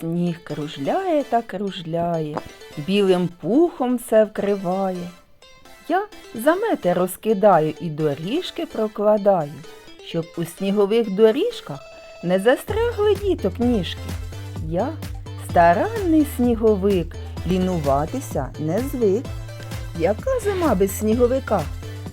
Сніг кружляє та кружляє, білим пухом все вкриває. Я замети розкидаю і доріжки прокладаю, щоб у снігових доріжках не застрягли діток ніжки. Я старанний сніговик, лінуватися не звик. Яка зима без сніговика?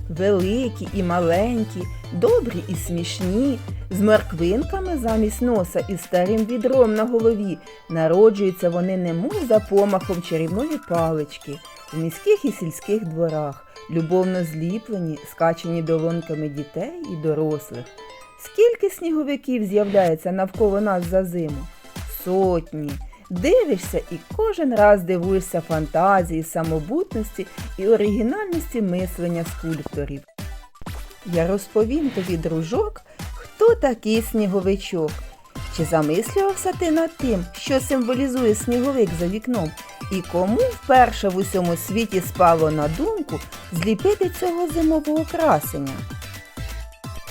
Великі і маленькі, добрі і смішні, з морквинками замість носа і старим відром на голові. Народжуються вони немов за помахом чарівної палички в міських і сільських дворах, любовно зліплені, скачені долоньками дітей і дорослих. Скільки сніговиків з'являється навколо нас за зиму? Сотні. Дивишся і кожен раз дивуєшся фантазії, самобутності і оригінальності мислення скульпторів. Я розповім тобі, дружок, хто такий сніговичок. Чи замислювався ти над тим, що символізує сніговик за вікном, і кому вперше в усьому світі спало на думку зліпити цього зимового красення?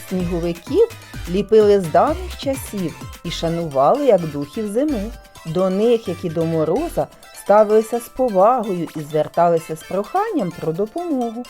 Сніговиків ліпили з давніх часів і шанували як духів зими. До них, як і до мороза, ставилися з повагою і зверталися з проханням про допомогу.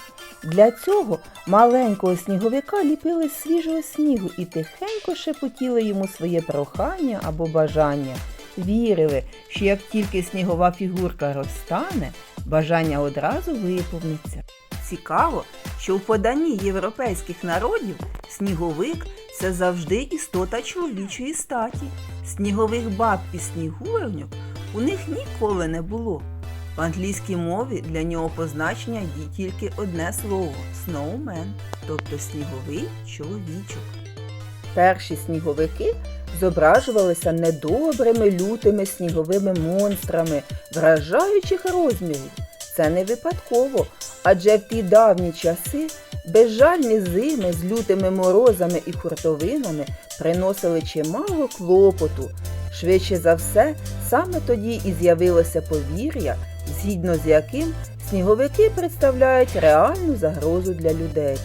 Для цього маленького сніговика ліпили свіжого снігу і тихенько шепотіли йому своє прохання або бажання. Вірили, що як тільки снігова фігурка розтане, бажання одразу виповниться. Цікаво, що в поданні європейських народів сніговик це завжди істота чоловічої статі. Снігових баб і снігурньок у них ніколи не було. В англійській мові для нього позначення є тільки одне слово snowman, тобто сніговий чоловічок. Перші сніговики зображувалися недобрими лютими сніговими монстрами вражаючих розмірів. Це не випадково, адже в ті давні часи безжальні зими з лютими морозами і хуртовинами приносили чимало клопоту. Швидше за все, саме тоді і з'явилося повір'я, згідно з яким сніговики представляють реальну загрозу для людей.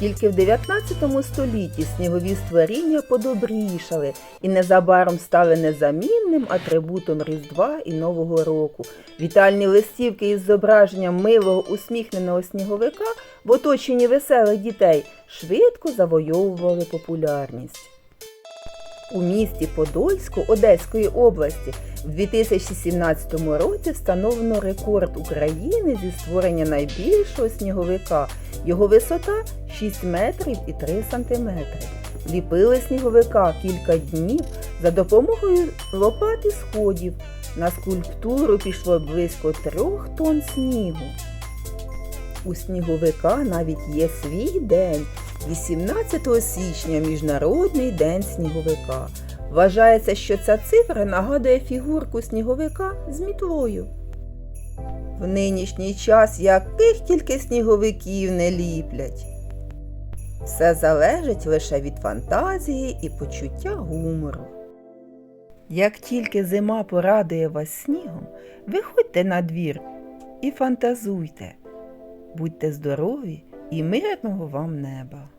Тільки в 19 столітті снігові створіння подобрішали і незабаром стали незамінним атрибутом Різдва і Нового року. Вітальні листівки із зображенням милого усміхненого сніговика в оточенні веселих дітей швидко завойовували популярність. У місті Подольську Одеської області в 2017 році встановлено рекорд України зі створення найбільшого сніговика. Його висота 6 метрів і 3 сантиметри. Ліпили сніговика кілька днів за допомогою лопат і сходів. На скульптуру пішло близько трьох тонн снігу. У сніговика навіть є свій день 18 січня Міжнародний день сніговика. Вважається, що ця цифра нагадує фігурку сніговика з мітлою. В нинішній час яких тільки сніговиків не ліплять. Все залежить лише від фантазії і почуття гумору. Як тільки зима порадує вас снігом, виходьте на двір і фантазуйте. Будьте здорові і мирного вам неба!